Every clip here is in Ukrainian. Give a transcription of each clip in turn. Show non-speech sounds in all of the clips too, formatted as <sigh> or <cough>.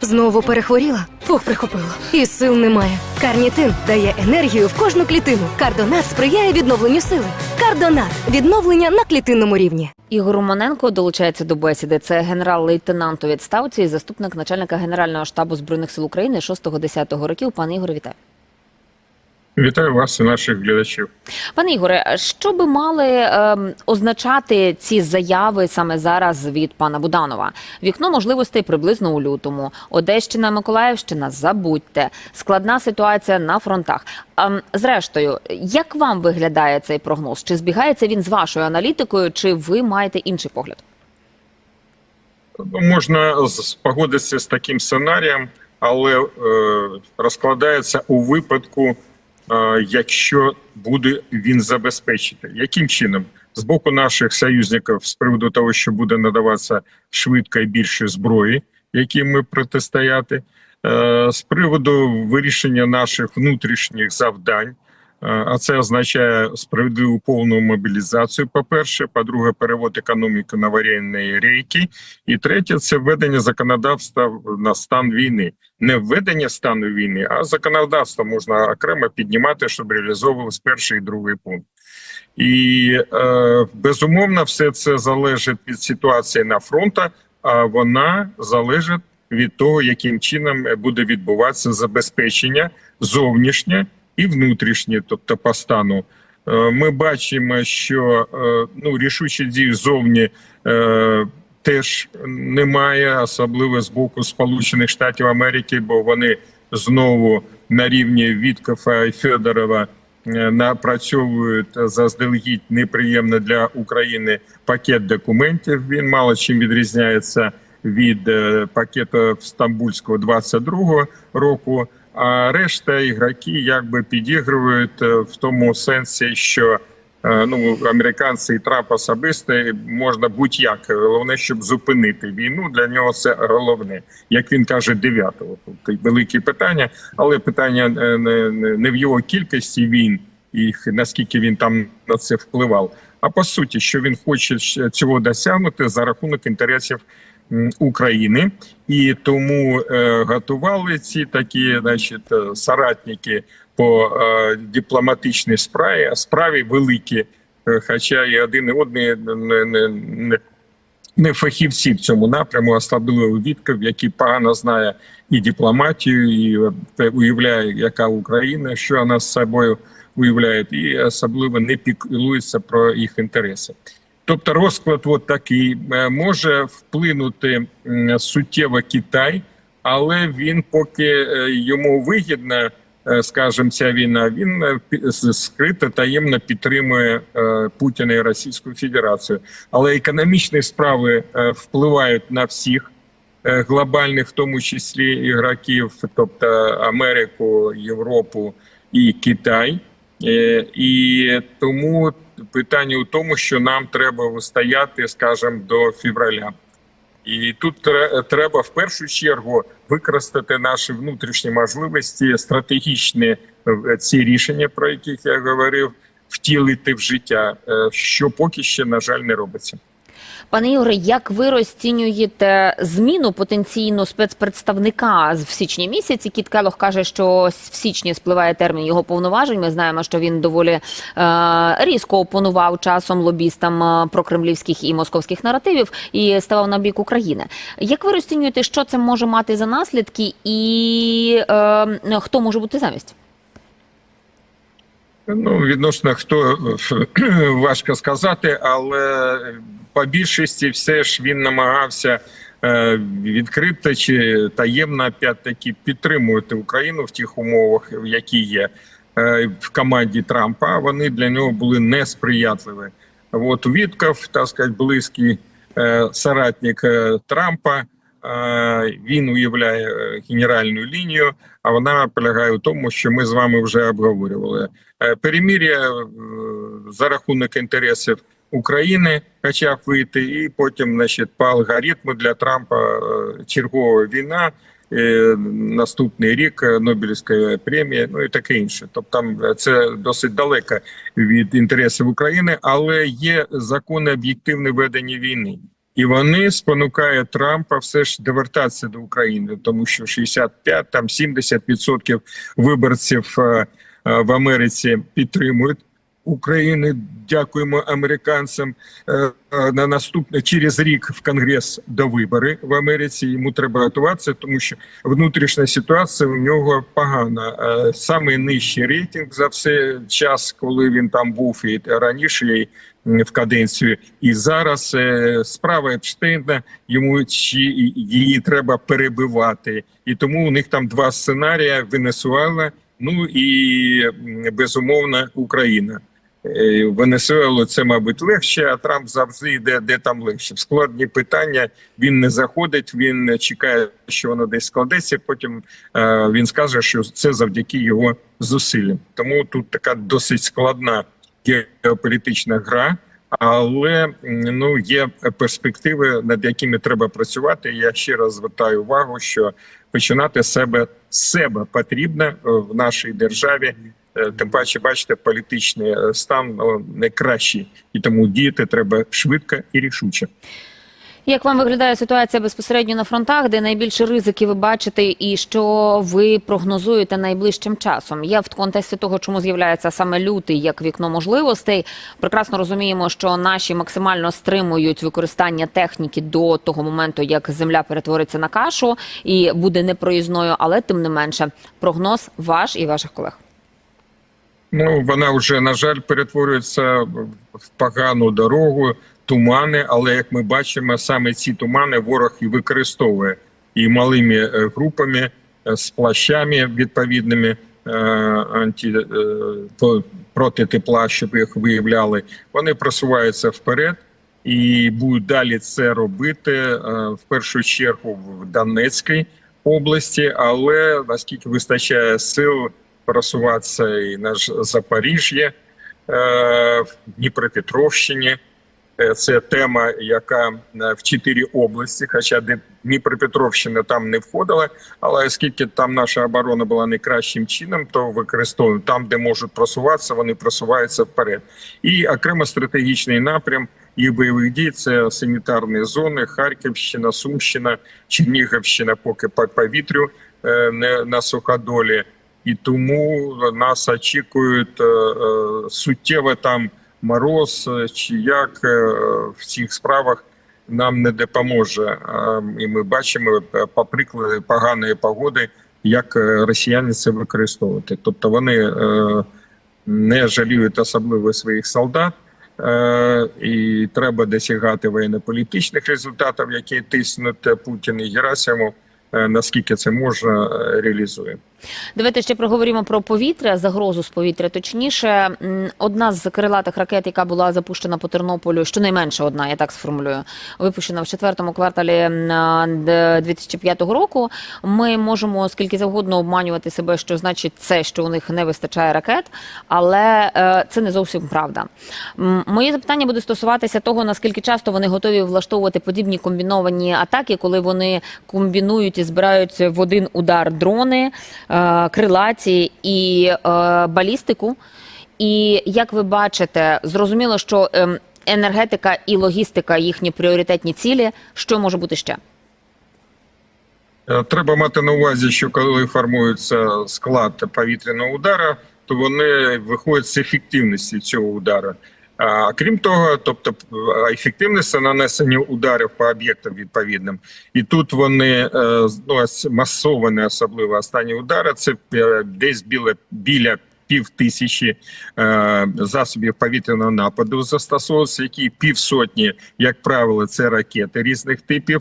Знову перехворіла? Фух, прихопила. І сил немає. Карнітин дає енергію в кожну клітину. Кардонат сприяє відновленню сили. Кардонат відновлення на клітинному рівні. Ігор Романенко долучається до бесіди. Це генерал-лейтенант у відставці і заступник начальника Генерального штабу збройних сил України 6-10 років. Пане Ігор, вітаю. Вітаю вас і наших глядачів. Пане Ігоре, що би мали ем, означати ці заяви саме зараз від пана Буданова? Вікно можливостей приблизно у лютому. Одещина, Миколаївщина, забудьте. Складна ситуація на фронтах. Ем, зрештою, як вам виглядає цей прогноз? Чи збігається він з вашою аналітикою, чи ви маєте інший погляд? Ну, Можна погодитися з таким сценарієм, але е, розкладається у випадку, е, якщо буде він забезпечити. Яким чином? З боку наших союзників з приводу того, що буде надаватися швидко і більше зброї, яким ми протистояти, е, з приводу вирішення наших внутрішніх завдань. Е, А це означає справедливу повну мобілізацію. По перше, по-друге, перевод економіки на аварійні рейки. І третє це введення законодавства на стан війни. Не введення стану війни, а законодавство можна окремо піднімати, щоб реалізовувалось перший і другий пункт. І е, безумовно, все це залежить від ситуації на фронті, а вона залежить від того, яким чином буде відбуватися забезпечення зовнішнє і внутрішнє, тобто по стану. Е, Ми бачимо, що е, ну рішучі дії зовні е, теж немає, особливо з боку Сполучених Штатів Америки, бо вони знову на рівні Віткофа і Федорова напрацьовують заздалегідь неприємно для України пакет документів. Він мало чим відрізняється від пакету Стамбульського 22-го року. А решта ігроки якби підігрують е, в тому сенсі, що е, ну американці і Трамп особисто можна будь-як. Головне, щоб зупинити війну. Для нього це головне, як він каже, 9-го. Тобто великі питання, але питання е, не, в його кількості війн і наскільки він там на це впливав. А по суті, що він хоче цього досягнути за рахунок інтересів України, і тому е, готували ці такі, значить, е, соратники по е, дипломатичній справі, справі великі, е, хоча і один і одний не, не, не, не фахівці в цьому напряму, особливо Вітков, який погано знає і дипломатію, і е, уявляє, яка Україна, що вона з собою уявляє, і особливо не піклується про їх інтереси. Тобто розклад от такий Е, може вплинути суттєво Китай, але він поки е, йому вигідно, е, скажімо, ця війна, він скрито таємно підтримує Путіна і Російську Федерацію. Але економічні справи впливають на всіх глобальних, в тому числі ігроків, тобто Америку, Європу і Китай. І тому питання у тому, що нам треба вистояти, скажімо, до февраля. І тут треба в першу чергу використати наші внутрішні можливості, стратегічні е, ці рішення, про яких я говорив, втілити в життя, е, що поки ще, на жаль, не робиться. Пане Ігоре, як ви розцінюєте зміну потенційно спецпредставника в січні місяці? Кіт Келох каже, що в січні спливає термін його повноважень. Ми знаємо, що він доволі е, різко опонував часом лобістам е, прокремлівських і московських наративів і ставав на бік України. Як ви розцінюєте, що це може мати за наслідки, і е, хто може бути замість? Ну, відносно хто <clears throat> важко сказати, але по більшості все ж він намагався е, відкрито чи таємно опять-таки підтримувати Україну в тих умовах, які є е, в команді Трампа. Вони для нього були несприятливі. От Вітков, так сказати, близький е, соратник е, Трампа. Він уявляє е, генеральну лінію, а вона полягає у тому, що ми з вами вже обговорювали. Е, Перемір'я е, за рахунок інтересів України почав вийти, і потім, значить, по алгоритму для Трампа чергова війна, наступний рік Нобелівська премія, ну і таке інше. Тобто там це досить далеко від інтересів України, але є закони об'єктивне ведення війни. І вони спонукають Трампа все ж довертатися до України, тому що 65, там 70% виборців е, е, в Америці підтримують України. Дякуємо американцям. Е, е, На наступне через рік в Конгрес до вибори в Америці. Йому треба готуватися, тому що внутрішня ситуація у нього погана. Е, Самий нижчий рейтинг за все час, коли він там був і раніше і в каденцію. І зараз справа Епштейна йому чи її треба перебивати. І тому у них там два сценарії: Венесуела, ну і безумовно Україна. Е, Венесуелу це, мабуть, легше, а Трамп завжди йде, де там легше. В складні питання він не заходить, він чекає, що воно десь складеться. Потім е, він скаже, що це завдяки його зусиллям. Тому тут така досить складна геополітична гра. Але ну є перспективи, над якими треба працювати. Я ще раз звертаю увагу, що починати себе себе потрібно в нашій державі. Е, Тим паче, бачите, політичний е, стан ну, не кращий, і тому діяти треба швидко і рішуче. Як вам виглядає ситуація безпосередньо на фронтах, де найбільше ризики ви бачите, і що ви прогнозуєте найближчим часом? Я в контексті того, чому з'являється саме лютий як вікно можливостей, прекрасно розуміємо, що наші максимально стримують використання техніки до того моменту, як земля перетвориться на кашу і буде непроїзною, але тим не менше, прогноз ваш і ваших колег. Ну вона вже на жаль перетворюється в погану дорогу, тумани. Але як ми бачимо, саме ці тумани ворог і використовує і малими е, групами е, з плащами відповідними е, анті проти тепла, щоб їх виявляли. Вони просуваються вперед. І будуть далі це робити в першу чергу в Донецькій області, але наскільки вистачає сил просуватися і на Запоріжжя, е, в Дніпропетровщині. Е, Це тема, яка е, в чотири області, хоча Дні- Дніпропетровщина там не входила, але оскільки там наша оборона була найкращим чином, то використовуємо там, де можуть просуватися, вони просуваються вперед. І окремо стратегічний напрям їх бойових дій це санітарні зони, Харківщина, Сумщина, Чернігівщина, поки по повітрю не на суходолі. І тому нас очікують е, е, суттєво там мороз е, чи як в цих справах нам не допоможе. І ми бачимо по прикладу поганої погоди, як росіяни це використовувати. Тобто вони не жаліють особливо своїх солдат. І треба досягати воєнно-політичних результатів, які тиснуть Путін і Герасимов. Наскільки це можна реалізує. Давайте ще проговоримо про повітря, загрозу з повітря. Точніше, одна з крилатих ракет, яка була запущена по Тернополю, щонайменше одна, я так сформулюю, випущена в четвертому кварталі м, а, д- 2005 року. Ми можемо скільки завгодно обманювати себе, що значить це, що у них не вистачає ракет, але е, це не зовсім правда. Моє запитання буде стосуватися того, наскільки часто вони готові влаштовувати подібні комбіновані атаки, коли вони комбінують і збирають в один удар дрони, крилаті і е, балістику. І як ви бачите, зрозуміло, що ем, енергетика і логістика їхні пріоритетні цілі. Що може бути ще? Е, Треба мати на увазі, що коли формується склад повітряного удара, то вони виходять з ефективності цього удара. А крім того, тобто ефективність нанесення ударів по об'єктам відповідним, і тут вони е, ну, масовані, особливо останні удари. Це е, десь біля біля пів тисячі е, засобів повітряного нападу застосовуються, які півсотні, як правило, це ракети різних типів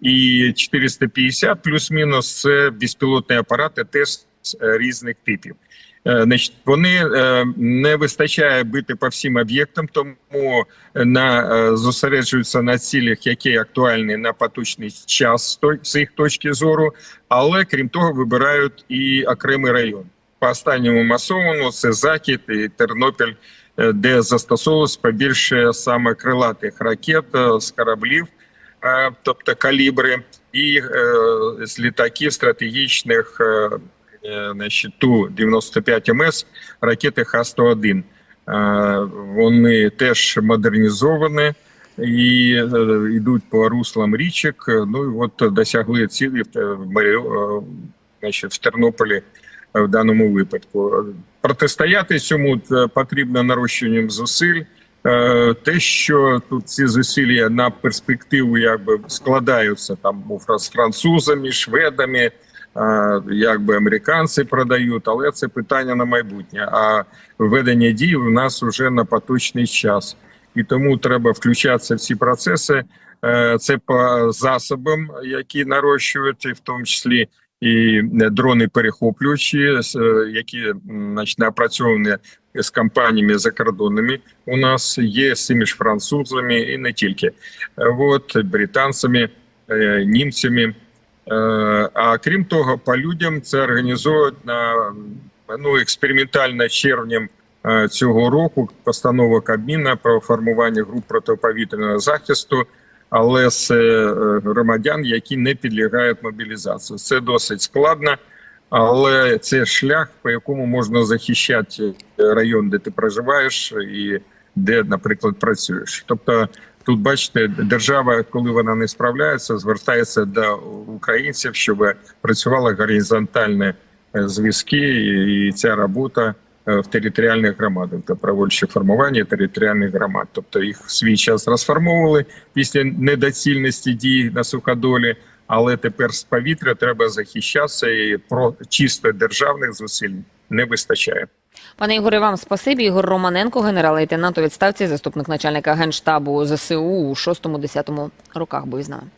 і 450 плюс-мінус це безпілотні апарати теж різних типів. Е, Значить, вони е, не вистачає бити по всім об'єктам, тому на е, зосереджуються на цілях, які актуальні на поточний час з їх точки зору, але крім того, вибирають і окремий район. По останньому масовому це Захід і Тернопіль, де застосовувалось побільше саме крилатих ракет з кораблів тобто калібри, і з літаків стратегічних значить, Ту-95 МС ракети Х-101. Е, Вони теж модернізовані, і е, йдуть по руслам річок. Ну і от досягли цілі в, е, значить, в Тернополі в даному випадку. Протистояти цьому потрібно нарощуванням зусиль. Те, що тут ці зусилля на перспективу якби складаються там з французами, шведами, якби американці продають, але це питання на майбутнє. А введення дій у нас вже на поточний час, і тому треба включатися в ці процеси. Е, Це по засобам, які нарощують, в тому числі і дрони перехоплюючі, е, які значить, напрацьовані з компаніями закордонними. У нас є з цими ж французами і не тільки. Е, От британцями, е, німцями. Е, А крім того, по людям це організовують на ну експериментально червнем е, цього року постанова Кабміна про формування груп протиповітряного захисту, але з е, громадян, які не підлягають мобілізації. Це досить складно, але це шлях, по якому можна захищати район, де ти проживаєш, і де, наприклад, працюєш. Тобто, тут бачите, держава, коли вона не справляється, звертається до українців, щоб працювали горизонтальні е, зв'язки, і ця робота е, в територіальних громадах проводячи формування територіальних громад. Тобто їх свій час розформовували після недоцільності дій на суходолі. Але тепер з повітря треба захищатися, і про чисто державних зусиль не вистачає. Пане Ігоре, вам спасибі. Ігор Романенко, генерал-лейтенант у відставці, заступник начальника генштабу ЗСУ у 6-10 роках був із нами.